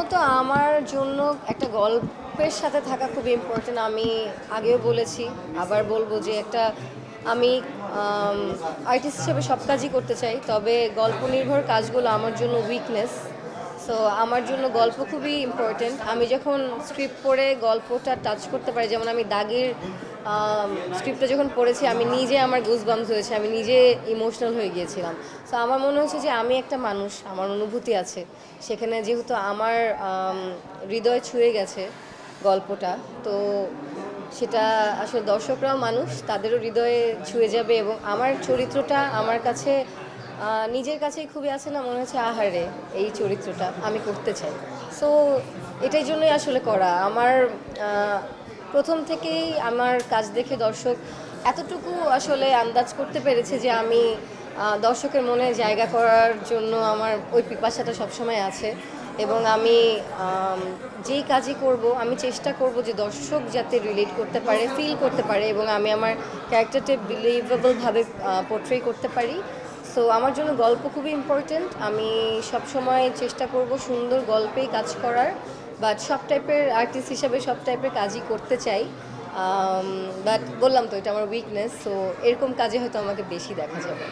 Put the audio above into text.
প্রথমত আমার জন্য একটা গল্পের সাথে থাকা খুব ইম্পর্টেন্ট আমি আগেও বলেছি, আবার বলব যে একটা আমি আর্টিস্ট হিসেবে সব কাজই করতে চাই, তবে গল্প নির্ভর কাজগুলো আমার জন্য উইকনেস সো আমার জন্য গল্প খুবই ইম্পর্টেন্ট আমি যখন স্ক্রিপ্ট পড়ে গল্পটা টাচ করতে পারি, যেমন আমি দাগের স্ক্রিপ্টটা যখন পড়েছি, আমি নিজে আমার গুজবামস হয়েছে, আমি নিজে ইমোশনাল হয়ে গিয়েছিলাম। সো আমার মনে হচ্ছে যে আমি একটা মানুষ, আমার অনুভূতি আছে। সেখানে যেহেতু আমার হৃদয় ছুঁয়ে গেছে গল্পটা, তো সেটা আসলে দর্শকরাও মানুষ, তাদেরও হৃদয়ে ছুঁয়ে যাবে এবং আমার চরিত্রটা আমার কাছে নিজের কাছেই খুবই আছে না মনে হচ্ছে, আহারে, এই চরিত্রটা আমি করতে চাই। সো এটাই জন্যই আসলে করা। আমার প্রথম থেকেই আমার কাজ দেখে দর্শক এতটুকু আসলে আন্দাজ করতে পেরেছে যে আমি দর্শকের মনে জায়গা করার জন্য আমার ওই পিপাসাটা সবসময় আছে এবং আমি যেই কাজই করব, আমি চেষ্টা করব যে দর্শক যাতে রিলেট করতে পারে ফিল করতে পারে এবং আমি আমার ক্যারেক্টারটা বিলিভেবলভাবে পোর্ট্রে করতে পারি। সো আমার জন্য গল্প খুবই ইম্পর্টেন্ট আমি সবসময় চেষ্টা করব সুন্দর গল্পেই কাজ করার বাট সব টাইপের আর্টিস্ট হিসাবে সব টাইপের কাজই করতে চাই। বাট বললাম তো, এটা আমার উইকনেস সো এরকম কাজে হয়তো আমাকে বেশি দেখা যাবে।